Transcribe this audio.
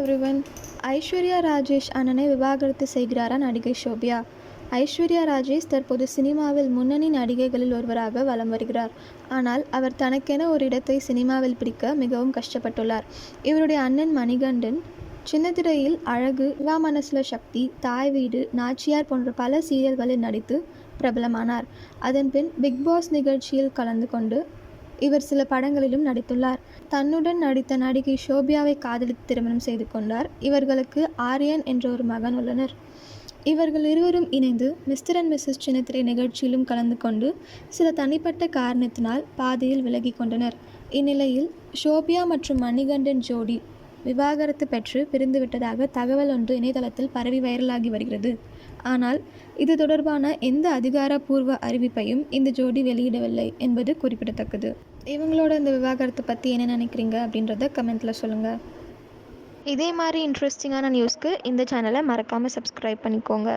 Everyone Aishwarya Rajesh அண்ணனை விவாகரத்து செய்கிறாரா நடிகை ஷோபியா? ஐஸ்வர்யா ராஜேஷ் தற்போது சினிமாவில் முன்னணி நடிகைகளில் ஒருவராக வலம் வருகிறார். ஆனால் அவர் தனக்கென ஒரு இடத்தை சினிமாவில் பிடிக்க மிகவும் கஷ்டப்பட்டுள்ளார். இவருடைய அண்ணன் மணிகண்டன் சின்னத்திரையில் அழகு வா மனசுல சக்தி தாய் வீடு நாச்சியார் போன்ற பல சீரியல்களில் நடித்து பிரபலமானார். அதன்பின் பிக் பாஸ் நிகழ்ச்சியில் கலந்து கொண்டு இவர் சில படங்களிலும் நடித்துள்ளார். தன்னுடன் நடித்த நடிகை ஷோபியாவை காதலித்து திருமணம் செய்து கொண்டார். இவர்களுக்கு ஆரியன் என்ற ஒரு மகன் உள்ளனர். இவர்கள் இருவரும் இணைந்து மிஸ்டர் அண்ட் மிஸ்ஸஸ் சின்னத்திரை நிகழ்ச்சியிலும் கலந்து கொண்டு சில தனிப்பட்ட காரணத்தினால் பாதையில் விலகி கொண்டனர். இந்நிலையில் ஷோபியா மற்றும் மணிகண்டன் ஜோடி விவாகரத்து பெற்று பிரிந்துவிட்டதாக தகவல் ஒன்று இணையதளத்தில் பரவி வைரலாகி வருகிறது. ஆனால் இது தொடர்பான எந்த அதிகாரப்பூர்வ அறிவிப்பையும் இந்த ஜோடி வெளியிடவில்லை என்பது குறிப்பிடத்தக்கது. இவங்களோட இந்த விவாகரத்தை பற்றி என்ன நினைக்கிறீங்க அப்படின்றத கமெண்ட்டில் சொல்லுங்கள் இதே மாதிரி இன்ட்ரெஸ்டிங்கான நியூஸ்க்கு இந்த சேனலை மறக்காமல் சப்ஸ்கிரைப் பண்ணிக்கோங்க.